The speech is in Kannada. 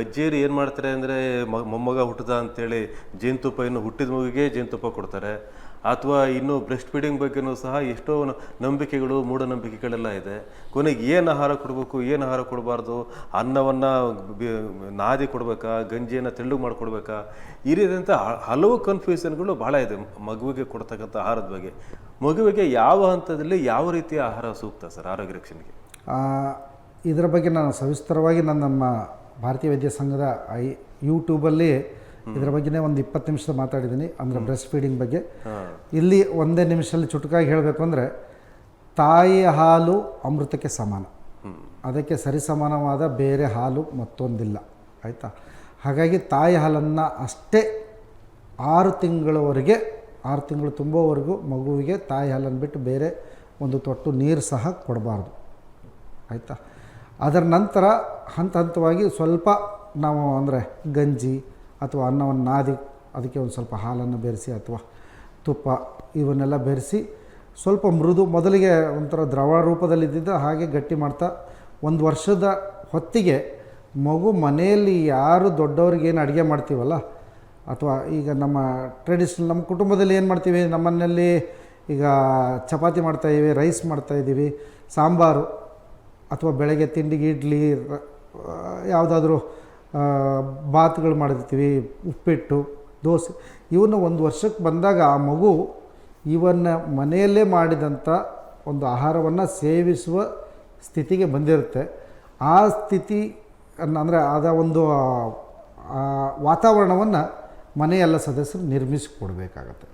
ಅಜ್ಜಿಯರು ಏನು ಮಾಡ್ತಾರೆ ಅಂದರೆ ಮೊಮ್ಮಗ ಹುಟ್ಟದ ಅಂತೇಳಿ ಜೇನುತುಪ್ಪ ಇನ್ನು ಹುಟ್ಟಿದ ಮಗುಗೆ ಜೇನುತುಪ್ಪ ಕೊಡ್ತಾರೆ. ಅಥವಾ ಇನ್ನು ಬ್ರೆಸ್ಟ್ ಫೀಡಿಂಗ್ ಬಗ್ಗೆನೂ ಸಹ ಎಷ್ಟೋ ನಂಬಿಕೆಗಳು, ಮೂಢನಂಬಿಕೆಗಳೆಲ್ಲ ಇದೆ. ಕೊನೆಗೆ ಏನು ಆಹಾರ ಕೊಡಬೇಕು, ಏನು ಆಹಾರ ಕೊಡಬಾರ್ದು, ಅನ್ನವನ್ನು ನಾದಿ ಕೊಡಬೇಕಾ, ಗಂಜಿಯನ್ನು ತೆಳ್ಳಗೆ ಮಾಡಿಕೊಡ್ಬೇಕಾ ಈ ರೀತಿಯಂಥ ಹಲವು ಕನ್ಫ್ಯೂಷನ್ಗಳು ಭಾಳ ಇದೆ ಮಗುವಿಗೆ ಕೊಡ್ತಕ್ಕಂಥ ಆಹಾರದ ಬಗ್ಗೆ. ಮಗುವಿಗೆ ಯಾವ ಹಂತದಲ್ಲಿ ಯಾವ ರೀತಿಯ ಆಹಾರ ಸೂಕ್ತ ಸರ್, ಆರೋಗ್ಯ ರಕ್ಷಣೆಗೆ? ಇದರ ಬಗ್ಗೆ ನಾನು ಸವಿಸ್ತರವಾಗಿ ನನ್ನ ನಮ್ಮ ಭಾರತೀಯ ವೈದ್ಯ ಸಂಘದ ಐ ಯೂಟ್ಯೂಬಲ್ಲಿ ಇದರ ಬಗ್ಗೆನೇ ಒಂದು ಇಪ್ಪತ್ತು ನಿಮಿಷದ ಮಾತಾಡಿದ್ದೀನಿ. ಅಂದರೆ ಬ್ರೆಸ್ಟ್ ಫೀಡಿಂಗ್ ಬಗ್ಗೆ. ಇಲ್ಲಿ ಒಂದೇ ನಿಮಿಷದಲ್ಲಿ ಚುಟುಕಾಗಿ ಹೇಳಬೇಕು ಅಂದರೆ ತಾಯಿ ಹಾಲು ಅಮೃತಕ್ಕೆ ಸಮಾನ. ಅದಕ್ಕೆ ಸರಿಸಮಾನವಾದ ಬೇರೆ ಹಾಲು ಮತ್ತೊಂದಿಲ್ಲ. ಆಯಿತಾ? ಹಾಗಾಗಿ ತಾಯಿ ಹಾಲನ್ನು ಅಷ್ಟೇ ಆರು ತಿಂಗಳವರೆಗೆ ಆರು ತಿಂಗಳು ತುಂಬೋವರೆಗೂ ಮಗುವಿಗೆ ತಾಯಿ ಹಾಲನ್ನು ಬಿಟ್ಟು ಬೇರೆ ಒಂದು ತೊಟ್ಟು ನೀರು ಸಹ ಕೊಡಬಾರ್ದು. ಆಯಿತಾ? ಅದರ ನಂತರ ಹಂತ ಹಂತವಾಗಿ ಸ್ವಲ್ಪ ನಾವು ಅಂದರೆ ಗಂಜಿ ಅಥವಾ ಅನ್ನವನ್ನು ನಾದಿ, ಅದಕ್ಕೆ ಒಂದು ಸ್ವಲ್ಪ ಹಾಲನ್ನು ಬೆರೆಸಿ ಅಥವಾ ತುಪ್ಪ ಇವನ್ನೆಲ್ಲ ಬೆರೆಸಿ ಸ್ವಲ್ಪ ಮೃದು ಮೊದಲಿಗೆ ಒಂಥರ ದ್ರವ ರೂಪದಲ್ಲಿದ್ದಿದ್ದು ಹಾಗೆ ಗಟ್ಟಿ ಮಾಡ್ತಾ ಒಂದು ವರ್ಷದ ಹೊತ್ತಿಗೆ ಮಗು ಮನೆಯಲ್ಲಿ ಯಾರು ದೊಡ್ಡವ್ರಿಗೆ ಏನು ಅಡುಗೆ ಮಾಡ್ತೀವಲ್ಲ ಅಥವಾ ಈಗ ನಮ್ಮ ಟ್ರೆಡಿಷ್ನಲ್ ನಮ್ಮ ಕುಟುಂಬದಲ್ಲಿ ಏನು ಮಾಡ್ತೀವಿ? ನಮ್ಮನೆಯಲ್ಲಿ ಈಗ ಚಪಾತಿ ಮಾಡ್ತಾಯಿದ್ದೀವಿ ರೈಸ್ ಮಾಡ್ತಾಯಿದ್ದೀವಿ ಸಾಂಬಾರು ಅಥವಾ ಬೆಳಗ್ಗೆ ತಿಂಡಿಗೆ ಇಡ್ಲಿ ಯಾವುದಾದ್ರೂ ಬಾತ್ಗಳು ಮಾಡಿರ್ತೀವಿ, ಉಪ್ಪಿಟ್ಟು, ದೋಸೆ. ಇವನ್ನ ಒಂದು ವರ್ಷಕ್ಕೆ ಬಂದಾಗ ಆ ಮಗು ಇವನ್ನ ಮನೆಯಲ್ಲೇ ಮಾಡಿದಂಥ ಒಂದು ಆಹಾರವನ್ನು ಸೇವಿಸುವ ಸ್ಥಿತಿಗೆ ಬಂದಿರುತ್ತೆ. ಆ ಸ್ಥಿತಿ ಅಂದರೆ ಆದ ಒಂದು ವಾತಾವರಣವನ್ನು ಮನೆಯೆಲ್ಲ ಸದಸ್ಯರು ನಿರ್ಮಿಸಿಕೊಡ್ಬೇಕಾಗತ್ತೆ.